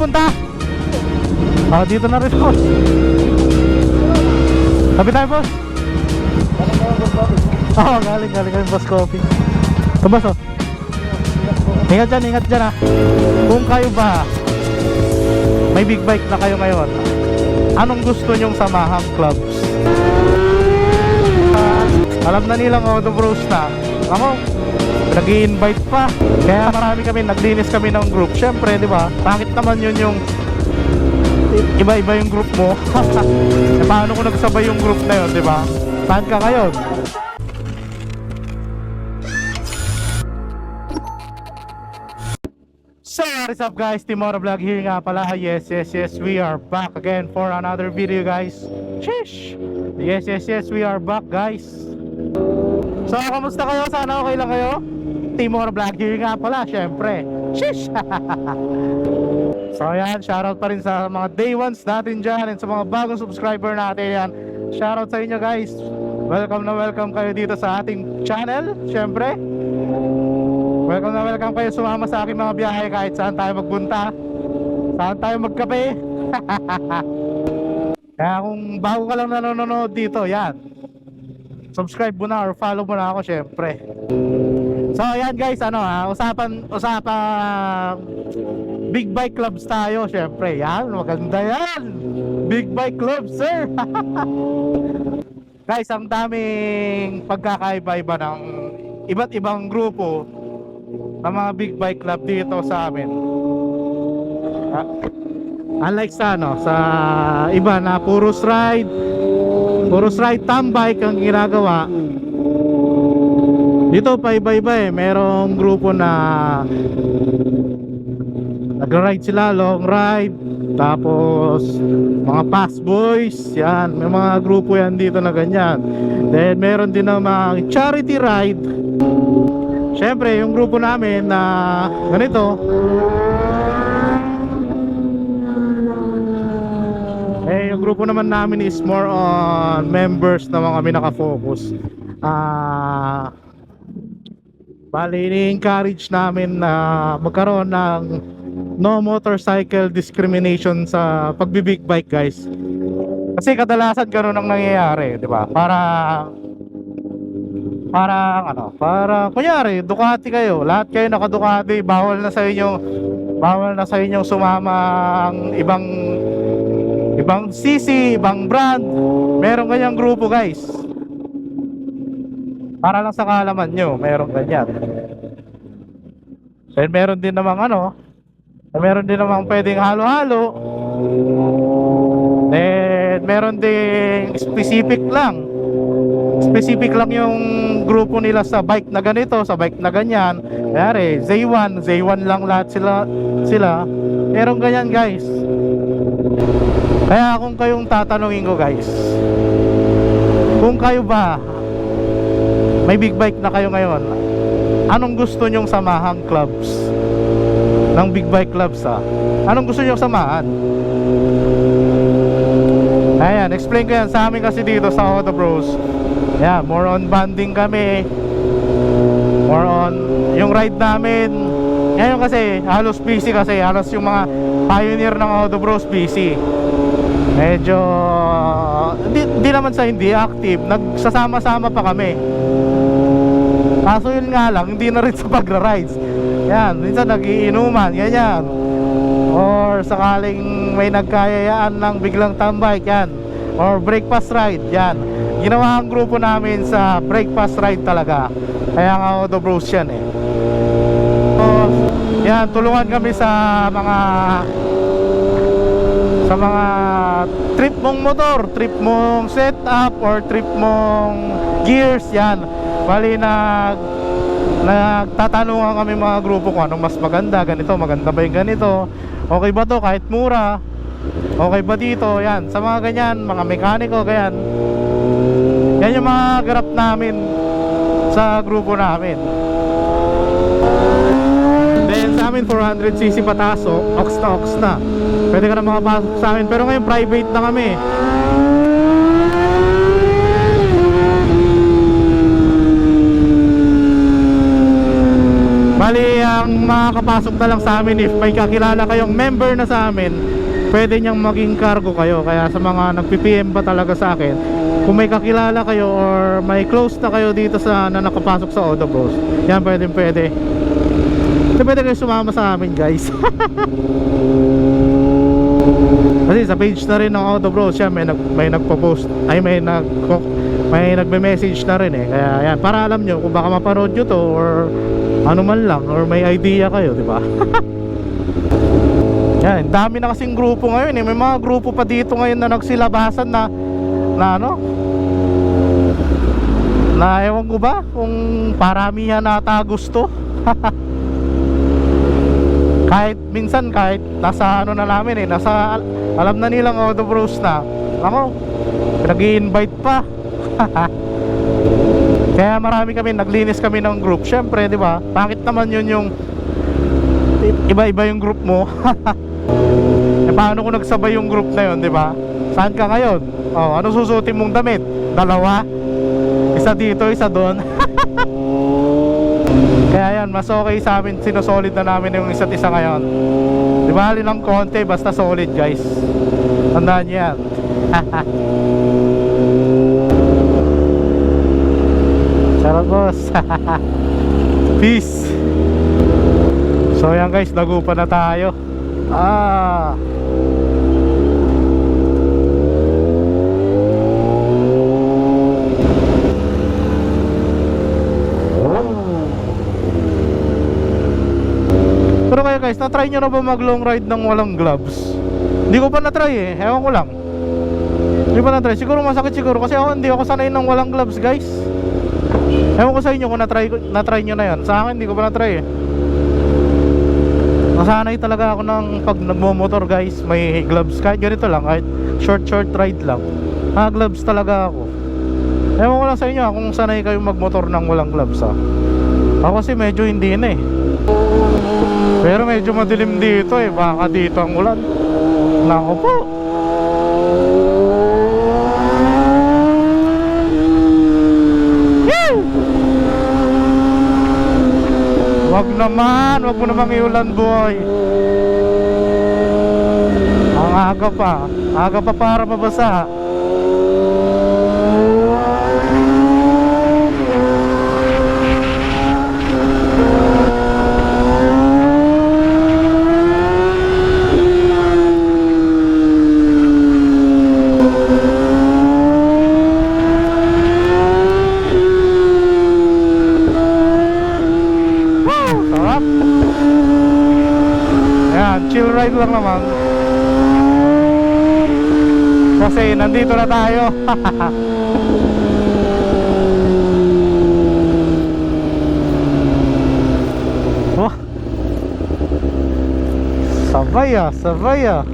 punta? Ah, dito na rin boss. Sabi tayo boss. Oh, galing, galing kami boss coffee. Ito boss oh. Ingat dyan, ingat dyan ah. Kung kayo ba, may big bike na kayo ngayon, anong gusto nyong samahang clubs? Alam na nilang Auto Bros na. Ako, nag invite pa. Kaya marami kami, naglinis kami ng group. Siyempre, di ba? Bakit naman yun yung iba-iba yung group mo? Paano kung nagsabay yung group na yun, di ba? Saan ka ngayon? So what is up guys, Timora Vlog here nga pala Yes, yes, yes, we are back again for another video guys Sheesh! Yes, yes, yes, we are back guys So, kamusta kayo? Sana okay lang kayo? Timora Vlog here nga pala, syempre Sheesh! so yan, shoutout pa rin sa mga day ones natin dyan And sa mga bagong subscriber natin yan Shoutout sa inyo guys Welcome na welcome kayo dito sa ating channel Syempre Welcome na welcome kayo sumama sa aking mga biyahe kahit saan tayo magpunta. Saan tayo magkape. Kaya kung bago ka lang nanonood dito, yan. Subscribe mo na or follow mo na ako syempre. So ayan guys, ano ha, usapan usapan Big Bike Clubs tayo syempre. Yan, maganda yan. Big Bike Clubs, sir. guys, ang daming pagkakaiba-iba ng iba't ibang grupo ng mga big bike club dito sa amin. Ah, unlike sa ano, sa iba na puros ride, puros ride tambike ang ginagawa. Dito pa iba-iba eh, merong grupo na nagra-ride sila, long ride, tapos mga pass boys, yan, may mga grupo yan dito na ganyan. Then meron din ng mga charity ride, Siyempre, yung grupo namin na ganito grupo naman namin is more on members naman kami nakafocus. Ah Bali, ini-encourage namin na magkaroon ng no motorcycle discrimination sa pagbibig bike guys. Kasi kadalasan ganun ang nangyayari, di ba? Para para ano, para kunyari Ducati kayo, lahat kayo naka Ducati, bawal na sa inyo bawal na sa inyong sumama ang ibang ibang CC, ibang brand. Meron ganyang grupo, guys. Para lang sa kaalaman nyo, meron ganyan. Then meron din namang ano, meron din namang pwedeng halo-halo. Then meron ding specific lang specific lang yung grupo nila sa bike na ganito, sa bike na ganyan. Kayari, Z1, Z1 lang lahat sila, sila. Merong ganyan guys. Kaya kung kayong tatanungin ko guys, kung kayo ba, may big bike na kayo ngayon, anong gusto nyong samahang clubs? Ng big bike clubs ha? Anong gusto nyong samahan? Ayan, explain ko yan sa amin kasi dito sa Auto Bros. Yeah, more on banding kami. More on yung ride namin. Ngayon kasi halos busy kasi halos yung mga pioneer ng Auto Bros busy. Medyo di, di naman sa hindi active, nagsasama-sama pa kami. Kaso yun nga lang, hindi na rin sa pagra-rides. Yan, minsan nagiinuman, ganyan. Or sakaling may nagkayayaan ng biglang tambay, yan. Or breakfast ride, yan. Ginawa ang grupo namin sa breakfast ride talaga. Kaya nga Auto Bros yan eh. Yan, tulungan kami sa mga sa mga trip mong motor, trip mong setup or trip mong gears, yan. Bali nag nagtatanungan kami mga grupo kung anong mas maganda, ganito, maganda ba yung ganito? Okay ba to kahit mura? Okay ba dito? Yan, sa mga ganyan, mga mekaniko, ganyan. Yan yung mga grab namin sa grupo namin. Then sa amin 400cc pataas, oh, ox na ox na. Pwede ka na makapasok sa amin. Pero ngayon private na kami. Bali, ang mga papasok na lang sa amin if may kakilala kayong member na sa amin pwede niyang maging cargo kayo kaya sa mga nagpi-PM pa talaga sa akin kung may kakilala kayo or may close na kayo dito sa na nakapasok sa Auto Bros yan pwede pwede so, pwede kayo sumama sa amin guys kasi sa page na rin ng Auto Bros siya may, nag, may nagpo-post. Ay may nag may nagme-message na rin eh. Kaya yan para alam nyo kung baka mapanood nyo to or ano man lang or may idea kayo di ba? Yan dami na kasing grupo ngayon eh. May mga grupo pa dito ngayon na nagsilabasan na na ano? Na ewan ko ba kung paramihan nata gusto kahit minsan kahit nasa ano na namin eh nasa al- alam na nilang auto bros na. Ako nag invite pa. Kaya marami kami naglinis kami ng group. Syempre di ba bakit naman yun yung iba-iba yung group mo? Eh paano kung nagsabay yung group na yun di ba? Saan ka ngayon? Oh ano susutin mong damit? Dalawa. Isa dito isa doon kaya yan mas okay sa amin sinosolid na namin yung isa't isa ngayon. Di ba halin ng konti basta solid guys. Tandaan nyo yan. Sarap boss. Peace. So yan guys, nagupa na tayo. Ah Pero kayo guys, na-try nyo na ba mag long ride ng walang gloves? Hindi ko pa na-try eh, ewan ko lang. Hindi pa na-try, siguro masakit siguro Kasi ako hindi ako sanay ng walang gloves guys. Ewan ko sa inyo kung na-try, na-try nyo na yan Sa akin hindi ko pa na-try eh. Nasanay talaga ako ng pag nagmo-motor guys May gloves. Kahit ganito lang Kahit short short ride lang. Ah gloves talaga ako. Ewan ko lang sa inyo ah, kung sanay kayo magmotor ng walang gloves ah. Ako kasi medyo hindi na eh Pero medyo madilim dito eh Baka dito ang ulan. Nako po! Wag naman, wag mo namang iulan boy. Ang aga pa. Aga pa para mabasa Woo! Sarap Yan, chill ride lang naman. Kasi nandito na tayo. Oh. Sabay ah, sabay ah.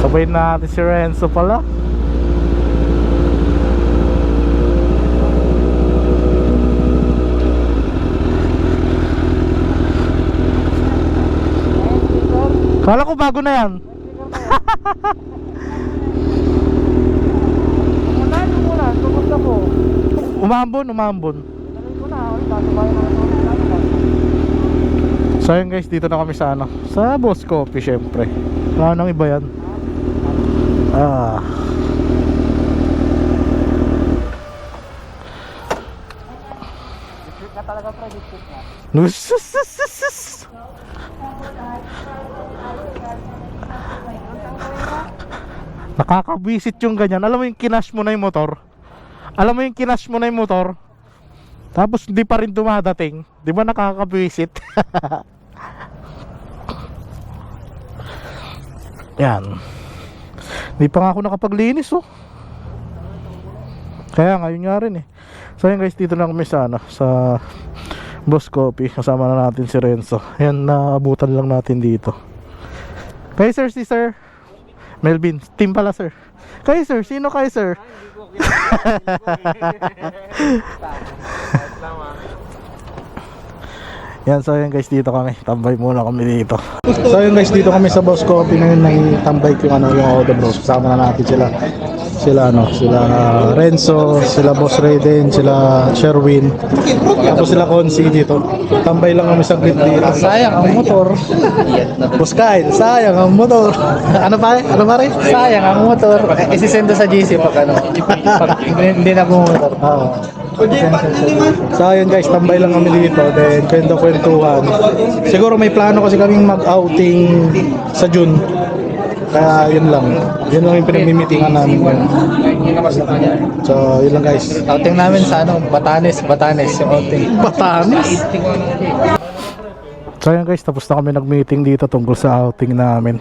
Sabay natin si Renzo pala Kala ko bago na yan. Unahin mo pumunta po. Umambon, umambon. Na, na ano? So yun guys, dito na kami sa ano Sa Boss Coffee syempre nang iba yan Ah District na talaga, pre, district na. Nususususus. Nakakabisit yung ganyan. Alam mo yung kinash mo na yung motor? Alam mo yung kinash mo na yung motor? Tapos hindi pa rin dumadating. Di ba nakakabisit Yan. Hindi pa nga ako nakapaglinis oh. Kaya ngayon nga rin eh. So yun guys dito na kami sa ano Sa Boss Coffee Kasama na natin si Renzo. Yan naabutan lang natin dito. Kay sir si sir Melvin Team pala sir Kay sir Sino kay sir Yan, so yun guys, dito kami. Tambay muna kami dito. So yun guys, dito kami sa Boss Coffee na yun, tambay ko yung ano, yung Auto Bros. Kasama na natin sila. Sila ano, sila Renzo, sila Boss Raiden, sila Sherwin. Tapos sila Consi dito. Tambay lang kami sa grid dito. Sayang ang motor. Boss Kyle, sayang ang motor. ano pa? Ano pa rin? Sayang ang motor. Isisendo sa GC pag ano. Pag hindi na bumotor. Oo. So yun guys, tambay lang kami dito. Then kwento-kwentuhan. Siguro may plano kasi kaming mag-outing sa June. Kaya yun lang. Yun lang yung pinagmimitingan namin ngayon. So yun lang guys. Outing namin sa ano, Batanes, Batanes yung outing. Batanes? So yun guys, tapos na kami nag-meeting dito tungkol sa outing namin.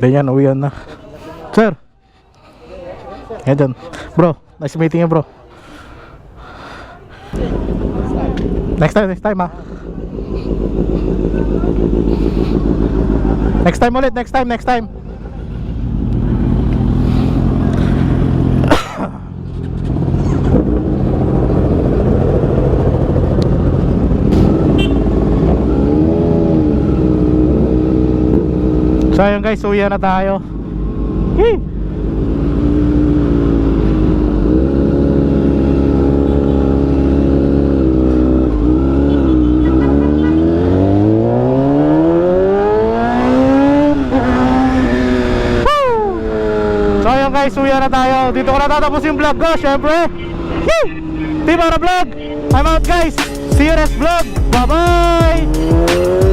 Then yan, uwian na. Sir! Yan dyan. Bro, nice meeting you bro. Next time, next time ha. Next time ulit, next time, next time. So guys, uwi na tayo. Yee! So ayun guys, uwi na tayo. Dito ko natatapos yung vlog ko, syempre. Yee! Team Ara Vlog! I'm out guys! See you next vlog! Bye-bye!